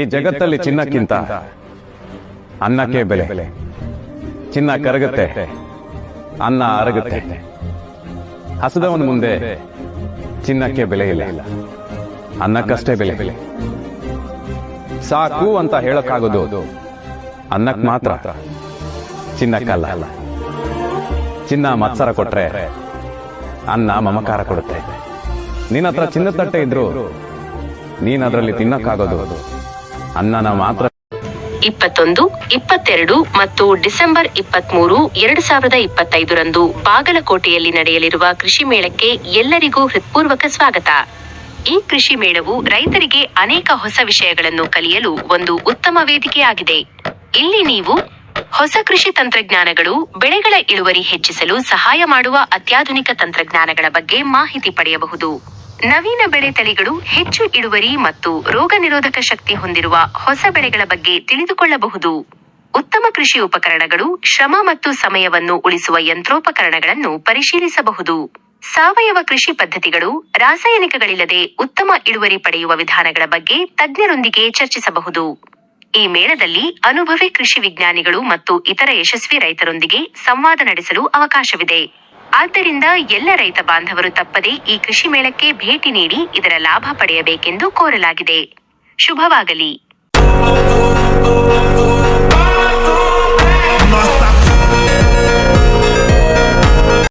ಈ ಜಗತ್ತಲ್ಲಿ ಚಿನ್ನಕ್ಕಿಂತ ಅನ್ನಕ್ಕೆ ಬೆಲೆ. ಚಿನ್ನ ಕರಗುತ್ತೆ. ಅನ್ನ ಅರಗುತ್ತೆ. ಹಸದವನ ಮುಂದೆ ಚಿನ್ನಕ್ಕೆ ಬೆಲೆ ಇಲ್ಲ. ಅನ್ನಕ್ಕಷ್ಟೇ ಬೆಲೆ. ಸಾಕು ಅಂತ ಹೇಳಕ್ಕಾಗೋದು. ಅನ್ನಕ್ ಮಾತ್ರ. ಚಿನ್ನಕ್ಕಲ್ಲ. ಚಿನ್ನ ಮತ್ಸರ ಕೊಟ್ರೆ ಅನ್ನ ಮಮಕಾರ ಕೊಡುತ್ತೆ. ನಿನ್ನ ಹತ್ರ ಚಿನ್ನ ತಟ್ಟೆ ಇದ್ರು ನೀನ್ ಅದರಲ್ಲಿ ತಿನ್ನಕ್ಕಾಗೋದು. ಅನ್ನನ ಮಾತ್ರ. ಇಪ್ಪತ್ತೊಂದು, ಇಪ್ಪತ್ತೆರಡು ಮತ್ತು ಡಿಸೆಂಬರ್ ಇಪ್ಪತ್ಮೂರು, ಎರಡು ಸಾವಿರದ ಇಪ್ಪತ್ತೈದರಂದು ಬಾಗಲಕೋಟೆಯಲ್ಲಿ ನಡೆಯಲಿರುವ ಕೃಷಿ ಮೇಳಕ್ಕೆ ಎಲ್ಲರಿಗೂ ಹೃತ್ಪೂರ್ವಕ ಸ್ವಾಗತ. ಈ ಕೃಷಿ ಮೇಳವು ರೈತರಿಗೆ ಅನೇಕ ಹೊಸ ವಿಷಯಗಳನ್ನು ಕಲಿಯಲು ಒಂದು ಉತ್ತಮ ವೇದಿಕೆಯಾಗಿದೆ ಇಲ್ಲಿ ನೀವು ಹೊಸ ಕೃಷಿ ತಂತ್ರಜ್ಞಾನಗಳು, ಬೆಳೆಗಳ ಇಳುವರಿ ಹೆಚ್ಚಿಸಲು ಸಹಾಯ ಮಾಡುವ ಅತ್ಯಾಧುನಿಕ ತಂತ್ರಜ್ಞಾನಗಳ ಬಗ್ಗೆ ಮಾಹಿತಿ ಪಡೆಯಬಹುದು. ನವೀನ ಬೆಳೆ ತಳಿಗಳು ಹೆಚ್ಚು ಇಳುವರಿ ಮತ್ತು ರೋಗ ನಿರೋಧಕ ಶಕ್ತಿ ಹೊಂದಿರುವ ಹೊಸ ಬೆಳೆಗಳ ಬಗ್ಗೆ ತಿಳಿದುಕೊಳ್ಳಬಹುದು. ಉತ್ತಮ ಕೃಷಿ ಉಪಕರಣಗಳು ಶ್ರಮ ಮತ್ತು ಸಮಯವನ್ನು ಉಳಿಸುವ ಯಂತ್ರೋಪಕರಣಗಳನ್ನು ಪರಿಶೀಲಿಸಬಹುದು. ಸಾವಯವ ಕೃಷಿ ಪದ್ಧತಿಗಳು ರಾಸಾಯನಿಕಗಳಿಲ್ಲದೆ ಉತ್ತಮ ಇಳುವರಿ ಪಡೆಯುವ ವಿಧಾನಗಳ ಬಗ್ಗೆ ತಜ್ಞರೊಂದಿಗೆ ಚರ್ಚಿಸಬಹುದು. ಈ ಮೇಳದಲ್ಲಿ ಅನುಭವಿ ಕೃಷಿ ವಿಜ್ಞಾನಿಗಳು ಮತ್ತು ಇತರ ಯಶಸ್ವಿ ರೈತರೊಂದಿಗೆ ಸಂವಾದ ನಡೆಸಲು ಅವಕಾಶವಿದೆ. ಆದ್ದರಿಂದ ಎಲ್ಲ ರೈತ ಬಾಂಧವರು ತಪ್ಪದೆ ಈ ಕೃಷಿ ಮೇಳಕ್ಕೆ ಭೇಟಿ ನೀಡಿ ಇದರ ಲಾಭ ಪಡೆಯಬೇಕೆಂದು ಕೋರಲಾಗಿದೆ. ಶುಭವಾಗಲಿ.